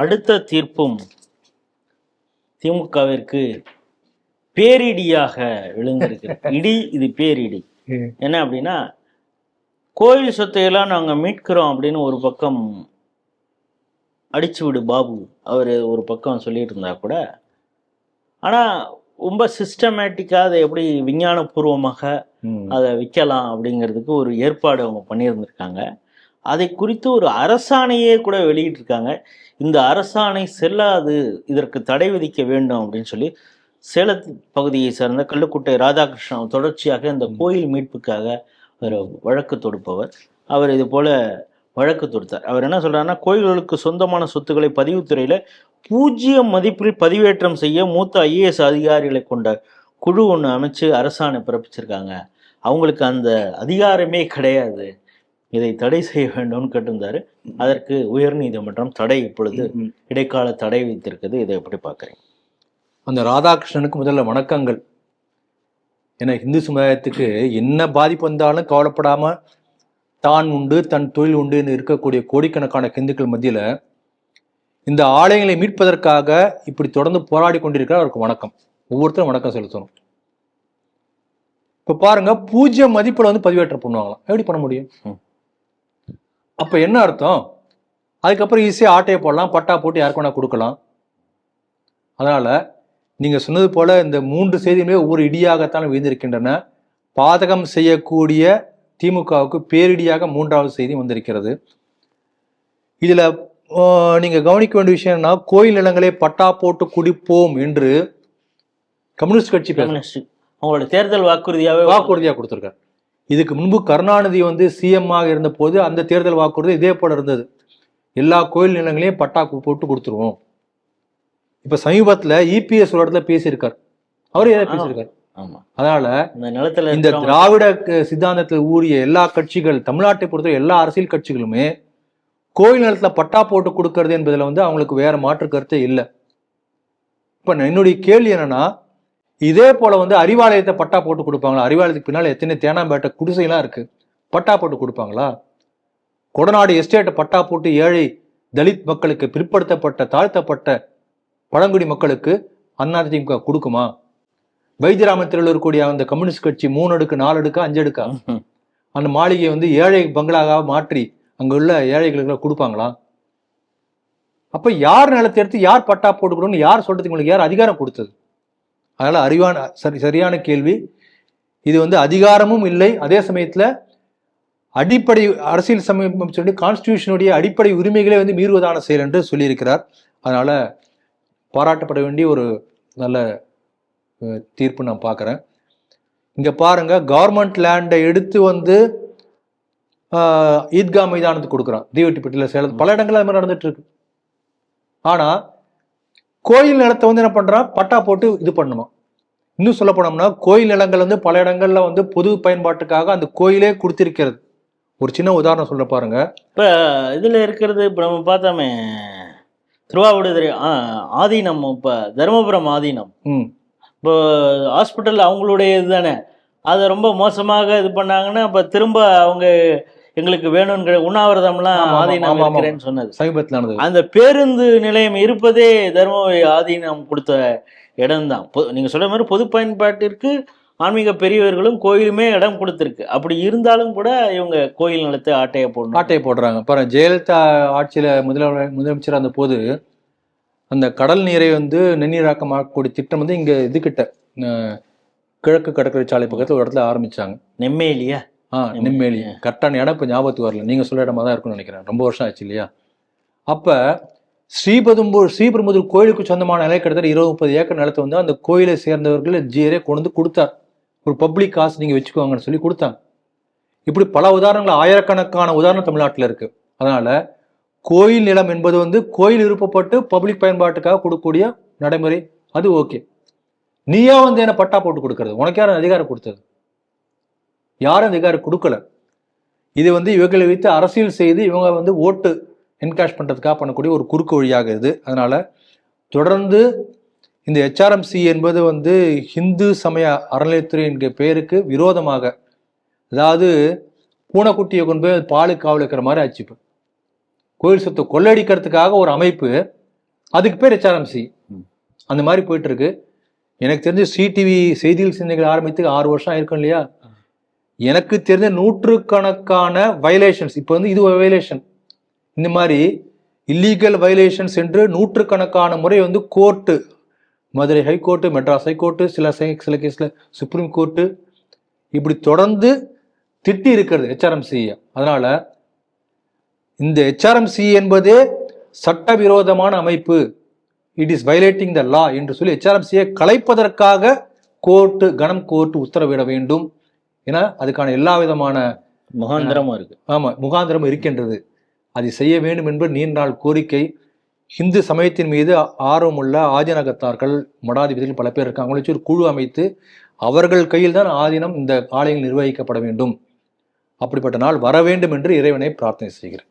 அடுத்த தீர்ப்பும் திமுகவிற்கு பேரிடியாக விழுந்திருக்கு இடி இது பேரிடி. என்ன அப்படின்னா கோயில் சொத்தையெல்லாம் நாங்கள் மீட்கிறோம் அப்படின்னு ஒரு பக்கம் அடிச்சு விடு பாபு அவர் ஒரு பக்கம் சொல்லிட்டு இருந்தா கூட. ஆனால் ரொம்ப சிஸ்டமேட்டிக்காக அதை எப்படி விஞ்ஞானபூர்வமாக. அதை விற்கலாம் அப்படிங்கிறதுக்கு ஒரு ஏற்பாடு அவங்க பண்ணியிருந்திருக்காங்க. அதை குறித்து ஒரு அரசாணையே கூட வெளியிட்டிருக்காங்க. இந்த அரசாணை செல்லாது இதற்கு தடை விதிக்க வேண்டும் அப்படின்னு சொல்லி சேலத்து பகுதியை சேர்ந்த கள்ளுக்குட்டை ராதாகிருஷ்ணன் தொடர்ச்சியாக இந்த கோயில் மீட்புக்காக ஒரு வழக்கு தொடுப்பவர். அவர் இது போல வழக்கு தொடுத்தார். அவர் என்ன சொல்றாருன்னா கோயில்களுக்கு சொந்தமான சொத்துக்களை பதிவுத்துறையில பூஜ்ஜியம் மதிப்பில் பதிவேற்றம் செய்ய மூத்த ஐஏஎஸ் அதிகாரிகளை கொண்ட குழு ஒன்று அமைச்சு அரசாணை பிறப்பிச்சிருக்காங்க. அவங்களுக்கு அந்த அதிகாரமே கிடையாது. இதை தடை செய்ய வேண்டும்னு கேட்டிருந்தாரு. அதற்கு உயர்நீதிமன்றம் தடை இப்பொழுது. இடைக்கால தடை விதித்திருக்குது. இதை எப்படி பார்க்குறீங்க? அந்த ராதாகிருஷ்ணனுக்கு முதல்ல வணக்கங்கள். ஏன்னா இந்து சமுதாயத்துக்கு என்ன பாதிப்பு வந்தாலும் கவலைப்படாம தான் உண்டு தன் தொழில் உண்டுன்னு இருக்கக்கூடிய கோடிக்கணக்கான இந்துக்கள் மத்தியில இந்த ஆலயங்களை மீட்பதற்காக இப்படி தொடர்ந்து போராடி கொண்டிருக்கிற அவருக்கு வணக்கம். ஒவ்வொருத்தரும் வணக்கம் செலுத்தணும். இப்ப பாருங்க பூஜ்ஜியம் மதிப்புல வந்து பதிவேற்றம் பண்ணுவாங்களாம். எப்படி பண்ண முடியும். அப்ப என்ன அர்த்தம்? அதுக்கப்புறம் ஈஸியா ஆட்டையை போடலாம் பட்டா போட்டு யாருக்கு வேணா கொடுக்கலாம். அதனால நீங்க சொன்னது போல இந்த மூன்று செய்தியுமே ஒவ்வொரு இடியாகத்தான் விழுந்திருக்கின்றன. பாதகம் செய்யக்கூடிய திமுகவுக்கு பேரிடியாக மூன்றாவது செய்தி வந்திருக்கிறது. இதுல ஆஹ், நீங்க கவனிக்க வேண்டிய விஷயம் என்னன்னா கோயில் நிலங்களை பட்டா போட்டு குடிப்போம் என்று கம்யூனிஸ்ட் கட்சி அவங்களோட தேர்தல் வாக்குறுதியாவே வாக்குறுதியா கொடுத்திருக்காரு. இதுக்கு முன்பு கருணாநிதி வந்து சிஎம் ஆக இருந்த போது அந்த தேர்தல் வாக்குறுதி இதே போல இருந்தது. எல்லா கோயில் நிலங்களையும் பட்டா போட்டு கொடுத்துருவோம். இப்ப சமீபத்துல இபிஎஸ் ஒரு இடத்துல பேசியிருக்கார். அவரே ஏதாவது பேசியிருக்காரு. ஆமா. அதனால இந்த நிலத்துல இந்த திராவிட சித்தாந்தத்தில் ஊறிய எல்லா கட்சிகள் தமிழ்நாட்டை பொறுத்த எல்லா அரசியல் கட்சிகளுமே கோயில் நிலத்துல பட்டா போட்டு கொடுக்கறது என்பதுல வந்து அவங்களுக்கு வேற மாற்று கருத்தே இல்லை. இப்ப என்னுடைய கேள்வி என்னன்னா இதே போல வந்து அறிவாலயத்தை பட்டா போட்டு கொடுப்பாங்களா? அறிவாலயத்துக்கு பின்னால் எத்தனை தேனாம்பேட்டை குடிசைலாம் இருக்கு? பட்டா போட்டு கொடுப்பாங்களா? கொடநாடு எஸ்டேட்டை பட்டா போட்டு ஏழை தலித் மக்களுக்கு பிற்படுத்தப்பட்ட தாழ்த்தப்பட்ட பழங்குடி மக்களுக்கு அதிமுக கொடுக்குமா? வைத்தியராமத்தில் இருக்கக்கூடிய அந்த கம்யூனிஸ்ட் கட்சி மூணு அடுக்கு நாலு அடுக்கா அஞ்சு அடுக்கா? அந்த மாளிகையை வந்து ஏழை பங்களாக மாற்றி அங்க உள்ள ஏழைகளுக்கு கொடுப்பாங்களா? அப்ப யார் நிலத்தை எடுத்து யார் பட்டா போட்டுக்கணும்னு யார் சொல்றதுக்கு உங்களுக்கு யார் அதிகாரம் கொடுத்தது? அதனால் அறிவான சரி சரியான கேள்வி. இது வந்து அதிகாரமும் இல்லை. அதே சமயத்தில் அடிப்படை அரசியல் சமயம் சொல்லி கான்ஸ்டியூஷனுடைய அடிப்படை உரிமைகளை வந்து மீறுவதான செயல் என்று சொல்லியிருக்கிறார். அதனால் பாராட்டப்பட வேண்டிய ஒரு நல்ல தீர்ப்பு நான் பார்க்குறேன். இங்கே பாருங்கள் கவர்மெண்ட் லேண்டை எடுத்து வந்து ஈத்கா மைதானத்துக்கு கொடுக்குறான். தீவட்டிப்பட்டியில் சேலம் பல இடங்கள்ல அது மாதிரி நடந்துட்டு இருக்கு. ஆனால் கோயில் நிலத்தை வந்து என்ன பண்றான் பட்டா போட்டு இது பண்ணணுமா. இன்னும் சொல்ல போனோம்னா கோயில் நிலங்கள் வந்து பல இடங்கள்ல வந்து பொது பயன்பாட்டுக்காக அந்த கோயிலே கொடுத்திருக்கிறது. ஒரு சின்ன உதாரணம் சொல்ல பாருங்க. இப்ப இதுல இருக்கிறது இப்ப நம்ம பார்த்தோமே திருவாவடுதுறை ஆதீனம் இப்ப தருமபுரம் ஆதீனம். ம். இப்போ ஹாஸ்பிட்டல் அவங்களுடைய இதுதானே அதை ரொம்ப மோசமாக இது பண்ணாங்கன்னா அப்ப திரும்ப அவங்க எங்களுக்கு வேணுங்கிற உண்ணாவிரதம்லாம் ஆதீனம். இருக்கிறேன்னு சொன்னது. சமீபத்தில் அந்த பேருந்து நிலையம் இருப்பதே தருமபுரி ஆதீனம் கொடுத்த இடம்தான். பொ- நீங்க சொல்ற மாதிரி பொது பயன்பாட்டிற்கு ஆன்மீக பெரியவர்களும் கோயிலுமே இடம் கொடுத்துருக்கு. அப்படி இருந்தாலும் கூட இவங்க கோயில் நிலத்தை ஆட்டைய போடணும். ஆட்டையை போடுறாங்க. பாருங்க ஜெயலலிதா ஆட்சியில முதல்வர் முதலமைச்சர் அந்த போது அந்த கடல் நீரை வந்து நெண்ணீராக்கமாக்கக்கூடிய திட்டம் வந்து இங்க இதுகிட்ட அஹ், கிழக்கு கடற்கரை சாலை பக்கத்துல ஒரு இடத்துல ஆரம்பிச்சாங்க. நெம்மேலியா ஆ நெம்மேலி. கரெக்டான இடம் இப்போ ஞாபகத்துக்கு வரல. நீங்க சொல்ல இடமா தான் இருக்கும்னு நினைக்கிறேன். ரொம்ப வருஷம் ஆச்சு இல்லையா? அப்ப ஸ்ரீபெரும்பூர் ஸ்ரீபெரும்புதூர் கோயிலுக்கு சொந்தமான நிலை கிட்டத்தட்ட இருபது முப்பது ஏக்கர் நிலத்தை வந்து அந்த கோயிலை சேர்ந்தவர்கள் ஜியரே கொண்டு வந்து கொடுத்தார். ஒரு பப்ளிக் காசு நீங்க வச்சுக்கோங்கன்னு சொல்லி கொடுத்தாங்க. இப்படி பல உதாரணங்கள் ஆயிரக்கணக்கான உதாரணம் தமிழ்நாட்டில் இருக்கு. அதனால கோயில் நிலம் என்பது வந்து கோயில் விருப்பப்பட்டு பப்ளிக் பயன்பாட்டுக்காக கொடுக்கக்கூடிய நடைமுறை. அது ஓகே. நீயா வந்து என்ன பட்டா போட்டு கொடுக்கறது. உனக்கு யாரும் அதிகாரம் கொடுத்தது? யாரும் அதிகாரம் கொடுக்கல. இது வந்து இவங்களை வைத்து அரசியல் செய்து இவங்க வந்து ஓட்டு என்கேஷ் பண்றதுக்காக பண்ணக்கூடிய ஒரு குறுக்கு வழியாக இது. அதனால தொடர்ந்து இந்த ஹெச்ஆர்எம்சி என்பது வந்து ஹிந்து சமய அறநிலையத்துறை என்கிற பெயருக்கு விரோதமாக அதாவது பூனைக்குட்டியை கொண்டு போய் பாலுக்கு காவல் வைக்கிற மாதிரி ஆச்சு இப்போ. கோயில் சொத்தை கொள்ளடிக்கிறதுக்காக ஒரு அமைப்பு அதுக்கு பேர் ஹெச்ஆர்எம்சி. அந்த மாதிரி போயிட்டு இருக்கு. எனக்கு தெரிஞ்சு சிடிவி செய்திகள் சிந்தனைகள் ஆரம்பித்து ஆறு வருஷம் ஆயிருக்கும் இல்லையா? எனக்கு தெரிஞ்ச நூற்றுக்கணக்கான வயலேஷன்ஸ் இப்போ வந்து இது வயலேஷன் இந்த மாதிரி இல்லீகல் வயலேஷன்ஸ் என்று நூற்றுக்கணக்கான முறை வந்து court Madurai high court Madras high court சில சில கேஸில் சுப்ரீம் கோர்ட்டு இப்படி தொடர்ந்து திட்டி இருக்கிறது ஹெச்ஆர்எம்சி அதனால் இந்த ஹெச்ஆர்எம்சி என்பதே சட்டவிரோதமான அமைப்பு. It is violating the law என்று சொல்லி ஹெச்ஆர்எம்சியை கலைப்பதற்காக கோர்ட்டு கனம் கோர்ட்டு உத்தரவிட வேண்டும். ஏன்னா அதுக்கான எல்லா விதமான முகாந்திரமா இருக்கு. ஆமா முகாந்திரம் இருக்கின்றது. அதை செய்ய வேண்டும் என்பது நீண்ட நாள் கோரிக்கை. இந்து சமயத்தின் மீது ஆர்வமுள்ள ஆதீனகத்தார்கள் மடாதிபதிகள் பல பேர் இருக்காங்க. அவங்களை வச்சு ஒரு குழு அமைத்து அவர்கள் கையில் தான் ஆதீனம் இந்த ஆலயங்கள் நிர்வகிக்கப்பட வேண்டும். அப்படிப்பட்ட நாள் வர வேண்டும் என்று இறைவனை பிரார்த்தனை செய்கிறேன்.